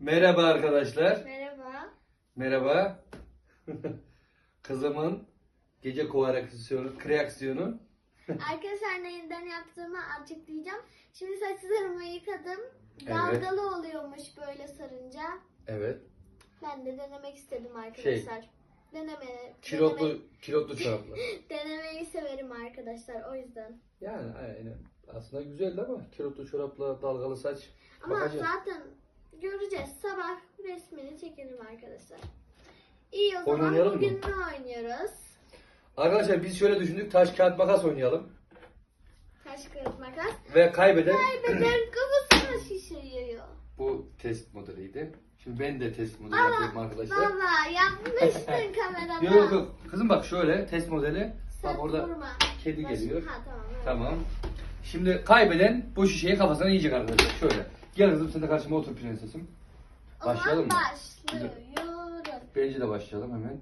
Merhaba arkadaşlar. Merhaba. Merhaba. Kızımın gece kova reaksiyonu, kreaksiyonu. Arkadaşlar neyden yaptığımı açıklayacağım. Şimdi saçlarımı yıkadım. Dalgalı oluyormuş böyle sarınca. Evet. Ben de denemek istedim arkadaşlar. Deneme, Şey, Kilotlu, deneme- kilotlu çoraplar. denemeyi severim arkadaşlar o yüzden. Yani aynen. Aslında güzeldi ama kilotlu çorapla dalgalı saç. Ama Bakacağız. zaten göreceğiz. Sabah resmini çekelim arkadaşlar. İyi o zaman oynayalım mı? bugün ne oynuyoruz? Arkadaşlar biz şöyle düşündük. Taş kağıt makas oynayalım. Taş kağıt makas. Ve kaybeden Kaybeden kafasını şişiriyor. bu test modeliydi. Şimdi ben de test modeli Ama yapıyorum arkadaşlar. Baba yapmıştın kamerada. Yok yok. Kızım bak şöyle test modeli. Sen Bak orada vurma. kedi Baş- geliyor. Ha tamam. evet. Tamam. Şimdi kaybeden bu şişeyi kafasına yiyecek arkadaşlar. Şöyle. Gel kızım sen de karşıma otur prensesim. Başlayalım mı? zaman başlıyorum. Bence de başlayalım hemen.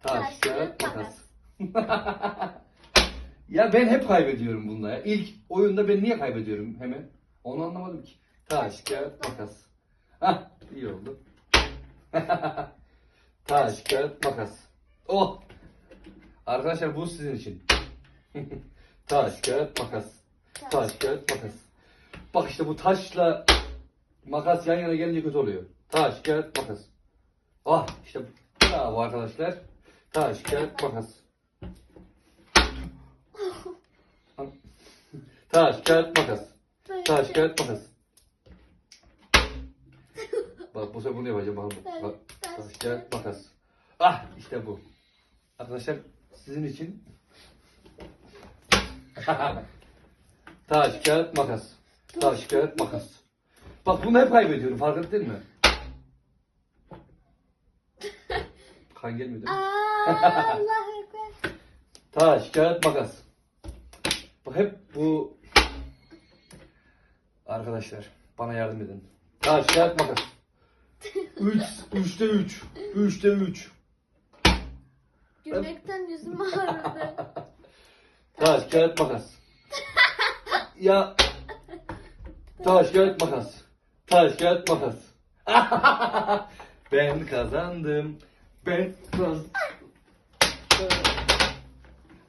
Taş, kağıt, makas. ya ben hep kaybediyorum bunda ya. İlk oyunda ben niye kaybediyorum hemen? Onu anlamadım ki. Taş, kağıt, makas. Hah iyi oldu. Taş, kağıt, makas. Oh! Arkadaşlar bu sizin için. Taş, kağıt, makas. Taş, kağıt, makas. Bak işte bu taşla makas yan yana gelince kötü oluyor. Taş, kağıt, makas. Ah işte bravo arkadaşlar. Taş, kağıt, makas. Taş, kağıt, makas. Taş, kağıt, makas. Bak bu sefer bunu yapacağım. Bak. Taş, kağıt, makas. Ah işte bu. Arkadaşlar sizin için. Taş, kağıt, makas. Taş, kağıt, makas. Bak bunu hep kaybediyorum fark ettin mi? Kan gelmiyor değil mi? Allah ekber. Taş, kağıt, makas. Bak hep bu... Arkadaşlar bana yardım edin. Taş, kağıt, makas. Üç, üçte üç. Üçte üç. Gülmekten yüzüm ağrıdı. Taş, kağıt, makas. Ya... Taş, kağıt, makas. Taş, kağıt, makas. ben kazandım. Ben kazandım.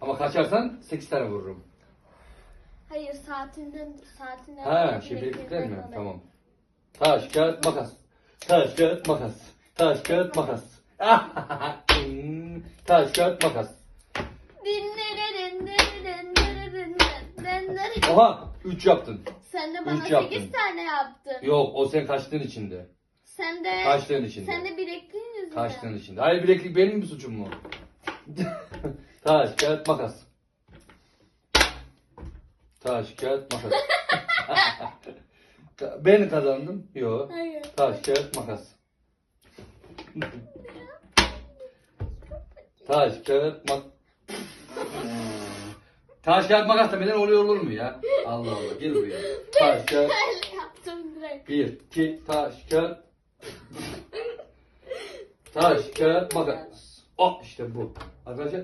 Ama kaçarsan 8 tane vururum. Hayır saatinden saatinden. Ha, şey bileklikler mi? Tamam. Taş, kağıt, makas. Taş, kağıt, makas. Taş, kağıt, makas. Hmm, Taş, kağıt, makas. Oha, 3 yaptın. Sen de bana Üç 8 yaptın. tane yaptın. Yok, o sen kaçtığın içinde. Sen de Kaçtığın içinde. sen de bilekliğin yüzünden. Kaçtığın içinde. Hayır bileklik benim mi suçum mu? Taş, kağıt, makas. Taş, kağıt, makas. ben kazandım. Yok. Hayır. Taş, kağıt, makas. Taş, kağıt, mak... Taş, kağıt, makas da benden oluyor olur mu ya? Allah Allah, gel buraya. Taş, kağıt, Ben yaptım direkt. bir, iki, taş, kağıt. Taş, kağıt, makas. Oh, işte bu. Arkadaşlar.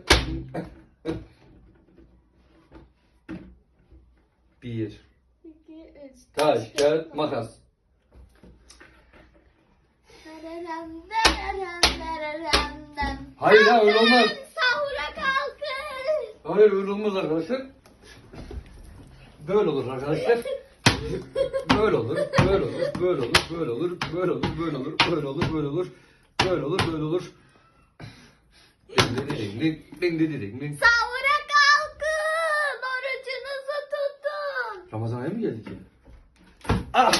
bir, 2 3 taş, kağıt, makas. Hayır ya, öyle olmaz. Öyle olmaz arkadaşlar. Böyle olur arkadaşlar. Böyle olur, böyle olur, böyle olur, böyle olur, böyle olur, böyle olur, böyle olur, böyle olur, böyle olur, böyle olur. Ding ding ding ding ding ding ding ding. Sahura kalkın. Orucunuzu tutun. Ramazan ayı mı geldi ki? Ah!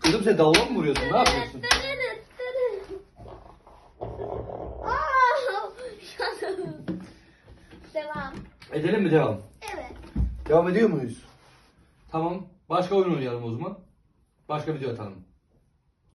Kızım sen davula mı vuruyorsun? Ne yapıyorsun? Devam. Edelim mi devam? Evet. Devam ediyor muyuz? Tamam. Başka oyun oynayalım o zaman. Başka video atalım.